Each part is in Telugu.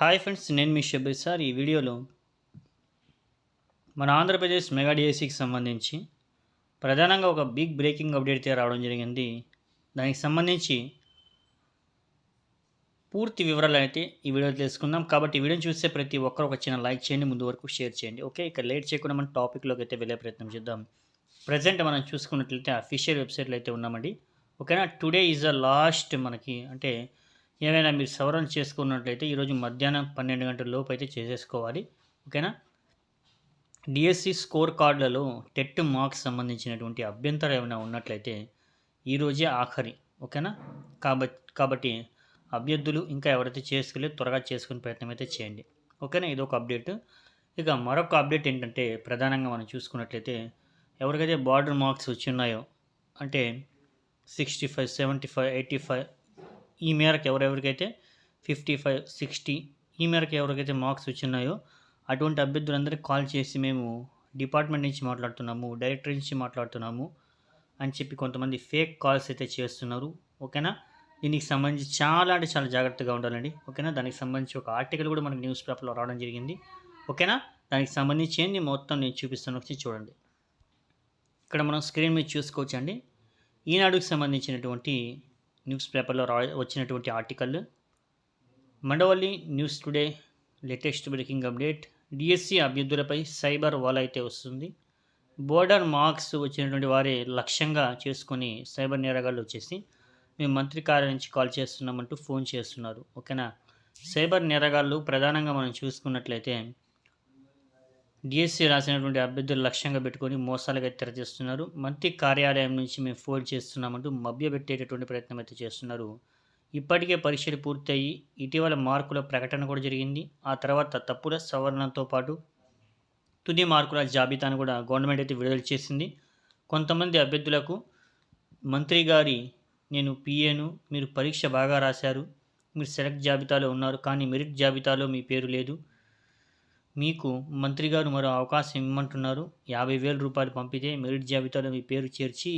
హాయ్ ఫ్రెండ్స్ నేను మీ షబ్బీర్ సార్. ఈ వీడియోలో మన ఆంధ్రప్రదేశ్ మెగా డిఎస్సికి సంబంధించి ప్రధానంగా ఒక బిగ్ బ్రేకింగ్ అప్డేట్ అయితే రావడం జరిగింది. దానికి సంబంధించి పూర్తి వివరాలు అయితే ఈ వీడియో తెలుసుకుందాం. కాబట్టి ఈ వీడియోని చూస్తే ప్రతి ఒక్కరు ఒక చిన్న లైక్ చేయండి ముందు వరకు షేర్ చేయండి. ఓకే ఇక లేట్ చేయకుండా మనం టాపిక్లోకి అయితే వెళ్ళే ప్రయత్నం చేద్దాం. ప్రజెంట్ మనం చూసుకున్నట్లయితే అఫీషియల్ వెబ్సైట్లో అయితే ఉన్నామండి. ఓకేనా? టుడే ఈజ్ ద లాస్ట్ మనకి అంటే ఏమైనా మీరు సవరణ చేసుకున్నట్లయితే ఈరోజు మధ్యాహ్నం పన్నెండు గంటల లోపు అయితే చేసేసుకోవాలి. ఓకేనా? డిఎస్సి స్కోర్ కార్డులలో టెట్ మార్క్స్ సంబంధించినటువంటి అభ్యంతరం ఏమైనా ఉన్నట్లయితే ఈరోజే ఆఖరి. ఓకేనా? కాబట్టి కాబట్టి అభ్యర్థులు ఇంకా ఎవరైతే చేసుకోలేదు త్వరగా చేసుకునే ప్రయత్నం అయితే చేయండి. ఓకేనా? ఇది ఒక అప్డేట్. ఇక మరొక అప్డేట్ ఏంటంటే ప్రధానంగా మనం చూసుకున్నట్లయితే ఎవరికైతే బార్డర్ మార్క్స్ వచ్చి ఉన్నాయో అంటే sixty five seventy five eighty five ఈ మేరకు ఎవరెవరికైతే ఫిఫ్టీ ఫైవ్ సిక్స్టీ ఈ మేరకు ఎవరికైతే మార్క్స్ వచ్చినాయో అటువంటి అభ్యర్థులందరికీ కాల్ చేసి మేము డిపార్ట్మెంట్ నుంచి మాట్లాడుతున్నాము డైరెక్టర్ నుంచి మాట్లాడుతున్నాము అని చెప్పి కొంతమంది ఫేక్ కాల్స్ అయితే చేస్తున్నారు. ఓకేనా? దీనికి సంబంధించి చాలా అంటే చాలా జాగ్రత్తగా ఉండాలండి. ఓకేనా? దానికి సంబంధించి ఒక ఆర్టికల్ కూడా మనకి న్యూస్ పేపర్లో రావడం జరిగింది. ఓకేనా? దానికి సంబంధించి ఏంది మొత్తం నేను చూపిస్తాను. వచ్చి చూడండి. ఇక్కడ మనం స్క్రీన్ మీద చూసుకోవచ్చు అండి ఈనాడుకి సంబంధించినటువంటి న్యూస్ పేపర్లో రా వచ్చినటువంటి article. Mandavalli news today latest breaking update. DSC అభ్యర్థులపై cyber wall అయితే వస్తుంది. బోర్డర్ మార్క్స్ వచ్చినటువంటి వారే లక్ష్యంగా చేసుకొని సైబర్ నేరగాళ్ళు వచ్చేసి మేము మంత్రి కార్యాలయం నుంచి కాల్ చేస్తున్నామంటూ ఫోన్ చేస్తున్నారు. ఓకేనా? సైబర్ నేరగాళ్ళు ప్రధానంగా మనం చూసుకున్నట్లయితే డిఎస్సి రాసినటువంటి అభ్యర్థులు లక్ష్యంగా పెట్టుకొని మోసాలుగా తెరచేస్తున్నారు. మంత్రి కార్యాలయం నుంచి మేము ఫోన్ చేస్తున్నామంటూ మభ్యపెట్టేటటువంటి ప్రయత్నం అయితే చేస్తున్నారు. ఇప్పటికే పరీక్షలు పూర్తయి ఇటీవల మార్కుల ప్రకటన కూడా జరిగింది. ఆ తర్వాత తప్పుల సవరణతో పాటు తుది మార్కుల జాబితాను కూడా గవర్నమెంట్ అయితే విడుదల చేసింది. కొంతమంది అభ్యర్థులకు మంత్రి గారి నేను పిఏను మీరు పరీక్ష బాగా రాశారు మీరు సెలెక్ట్ జాబితాలో ఉన్నారు కానీ మెరిట్ జాబితాలో మీ పేరు లేదు మీకు మంత్రి గారు మరో అవకాశం ఇమ్మంటున్నారు యాభై వేల రూపాయలు పంపితే మెరిట్ జాబితాలో మీ పేరు చేర్చి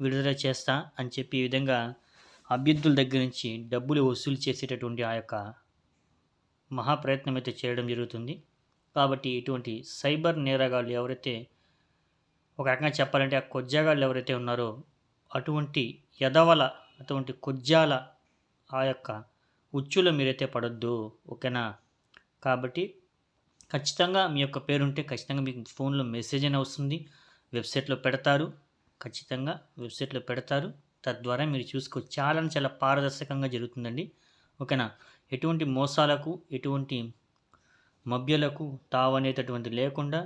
విడుదల చేస్తా అని చెప్పి ఈ విధంగా అభ్యర్థుల దగ్గర నుంచి డబ్బులు వసూలు చేసేటటువంటి ఆ యొక్క మహాప్రయత్నం అయితే చేయడం జరుగుతుంది. కాబట్టి ఇటువంటి సైబర్ నేరగాళ్ళు ఎవరైతే ఒక రకంగా చెప్పాలంటే ఆ కొజ్జాగాళ్ళు ఎవరైతే ఉన్నారో అటువంటి ఎదవల అటువంటి కొజ్జాల ఆ యొక్క ఉచ్చులో మీరైతే పడొద్దు. ఓకేనా? కాబట్టి ఖచ్చితంగా మీ యొక్క పేరు ఉంటే ఖచ్చితంగా మీకు ఫోన్లో మెసేజ్ అయినా వస్తుంది. వెబ్సైట్లో పెడతారు. ఖచ్చితంగా వెబ్సైట్లో పెడతారు. తద్వారా మీరు చూసుకో చాలా చాలా పారదర్శకంగా జరుగుతుందండి. ఓకేనా? ఎటువంటి మోసాలకు ఎటువంటి మభ్యలకు తావనేటటువంటి లేకుండా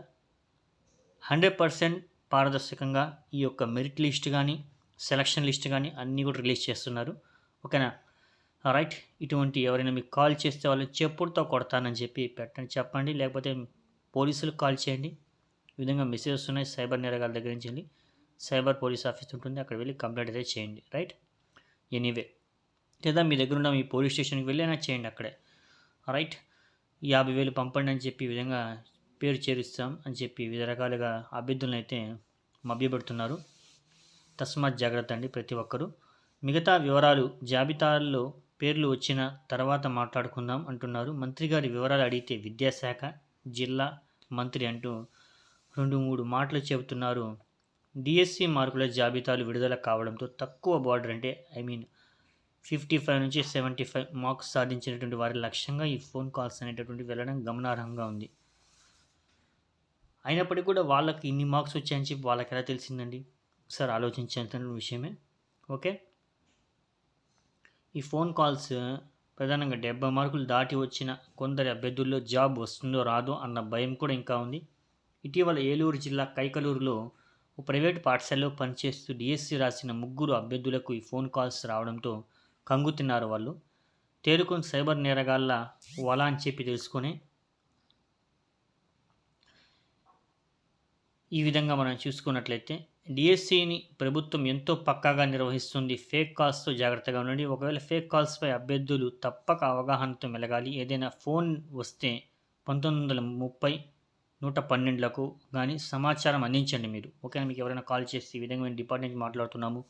హండ్రెడ్ పర్సెంట్ పారదర్శకంగా ఈ యొక్క మెరిట్ లిస్ట్ కానీ సెలక్షన్ లిస్ట్ కానీ అన్నీ కూడా రిలీజ్ చేస్తున్నారు. ఓకేనా? రైట్ ఇటువంటి ఎవరైనా మీకు కాల్ చేస్తే వాళ్ళు చెప్పుడుతో కొడతానని చెప్పి పెట్టండి చెప్పండి. లేకపోతే పోలీసులకు కాల్ చేయండి. ఈ విధంగా మెసేజ్ వస్తున్నాయి సైబర్ నేరగాల దగ్గర నుంచి వెళ్ళి సైబర్ పోలీస్ ఆఫీస్ ఉంటుంది అక్కడ వెళ్ళి కంప్లైంట్ అయితే చేయండి రైట్? ఎనీవే. లేదా మీ దగ్గర ఉన్న మీ పోలీస్ స్టేషన్కి వెళ్ళైనా చేయండి అక్కడే రైట్ యాభై వేలు పంపండి అని చెప్పి ఈ విధంగా పేరు చేరుస్తాం అని చెప్పి వివిధ రకాలుగా అభ్యర్థులను అయితే మభ్యపెడుతున్నారు. తస్మాత్ జాగ్రత్త అండి ప్రతి ఒక్కరూ. మిగతా వివరాలు జాబితాల్లో పేర్లు వచ్చిన తర్వాత మాట్లాడుకుందాం అంటున్నారు. మంత్రి గారి వివరాలు అడిగితే విద్యాశాఖ జిల్లా మంత్రి అంటూ రెండు మూడు మాటలు చెబుతున్నారు. డిఎస్సి మార్కుల జాబితాలు విడుదల కావడంతో తక్కువ బార్డర్ అంటే ఐ మీన్ ఫిఫ్టీ ఫైవ్ నుంచి సెవెంటీ ఫైవ్ మార్క్స్ సాధించినటువంటి వారి లక్ష్యంగా ఈ ఫోన్ కాల్స్ అనేటటువంటి వెళ్ళడం గమనార్హంగా ఉంది. అయినప్పటికీ కూడా వాళ్ళకి ఇన్ని మార్క్స్ వచ్చాయని చెప్పి వాళ్ళకి ఎలా తెలిసిందండి? ఒకసారి ఆలోచించాల్సిన విషయమే. ఓకే? ఈ ఫోన్ కాల్స్ ప్రధానంగా డెబ్బై మార్కులు దాటి వచ్చిన కొందరి అభ్యర్థుల్లో జాబ్ వస్తుందో రాదో అన్న భయం కూడా ఇంకా ఉంది. ఇటీవల ఏలూరు జిల్లా కైకలూరులో ఓ ప్రైవేట్ పాఠశాలలో పనిచేస్తూ డిఎస్సి రాసిన ముగ్గురు అభ్యర్థులకు ఈ ఫోన్ కాల్స్ రావడంతో కంగుతిన్నారు వాళ్ళు. తేరుకొని సైబర్ నేరగాళ్ళ వల అని చెప్పి తెలుసుకొని ఈ విధంగా మనం చూసుకున్నట్లయితే డిఎస్సిని ప్రభుత్వం ఎంతో పక్కాగా నిర్వహిస్తుంది. ఫేక్ కాల్స్తో జాగ్రత్తగా ఉండండి. ఒకవేళ ఫేక్ కాల్స్పై అభ్యర్థులు తప్పక అవగాహనతో మెలగాలి. ఏదైనా ఫోన్ వస్తే పంతొమ్మిది వందల ముప్పై నూట పన్నెండులకు కానీ సమాచారం అందించండి మీరు. ఓకేనా? మీకు ఎవరైనా కాల్ చేసి ఈ విధంగా మేము డిపార్ట్మెంట్ మాట్లాడుతున్నాము.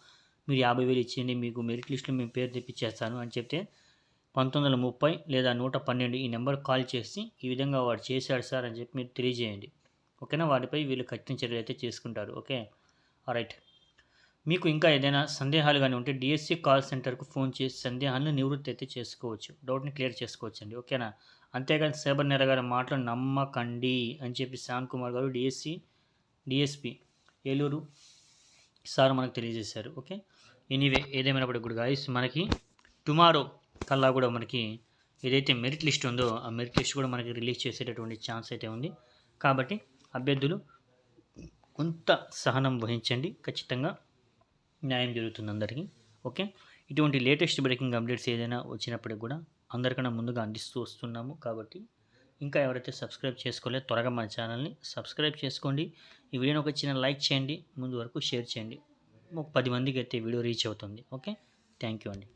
మీరు యాభై వేలు ఇచ్చేయండి. మీకు మెరిట్ లిస్టులో మేము పేరు తెప్పించేస్తాను అని చెప్తే పంతొమ్మిది వందల ముప్పై లేదా నూట పన్నెండు ఈ నెంబర్ కాల్ చేసి ఈ విధంగా వాడు చేశాడు సార్ అని చెప్పి మీరు తెలియజేయండి. ఓకేనా? వాటిపై వీళ్ళు కఠిన చర్యలు అయితే చేసుకుంటారు. ఓకే? రైట్ మీకు ఇంకా ఏదైనా సందేహాలు కానీ ఉంటే డిఎస్సి కాల్ సెంటర్కు ఫోన్ చేసి సందేహాలను నివృత్తి అయితే చేసుకోవచ్చు. డౌట్ని క్లియర్ చేసుకోవచ్చు అండి ఓకేనా అంతేగాని సైబర్ నేరగారి మాటలు నమ్మకండి అని చెప్పి శ్యామ్ కుమార్ గారు డిఎస్సి డిఎస్పి ఏలూరు సార్ మనకు తెలియజేశారు. ఓకే ఎనీవే ఏదేమైనప్పటికీ కూడా గాయస్ మనకి టుమారో కల్లా కూడా మనకి ఏదైతే మెరిట్ లిస్ట్ ఉందో ఆ మెరిట్ లిస్ట్ కూడా మనకి రిలీజ్ చేసేటటువంటి ఛాన్స్ అయితే ఉంది. కాబట్టి అభ్యర్థులు కొంత సహనం వహించండి. ఖచ్చితంగా న్యాయం జరుగుతుంది అందరికీ. ఓకే? ఇటువంటి లేటెస్ట్ బ్రేకింగ్ అప్డేట్స్ ఏదైనా వచ్చినప్పటికి కూడా అందరికన్నా ముందుగా అందిస్తూ వస్తున్నాము కాబట్టి ఇంకా ఎవరైతే సబ్స్క్రైబ్ చేసుకోలేదో త్వరగా మన ఛానల్ని సబ్స్క్రైబ్ చేసుకోండి. ఈ వీడియోని ఒక చిన్న లైక్ చేయండి. ముందు వరకు షేర్ చేయండి. ఒక పది మందికి అయితే వీడియో రీచ్ అవుతుంది. ఓకే? థ్యాంక్ యూ అండి.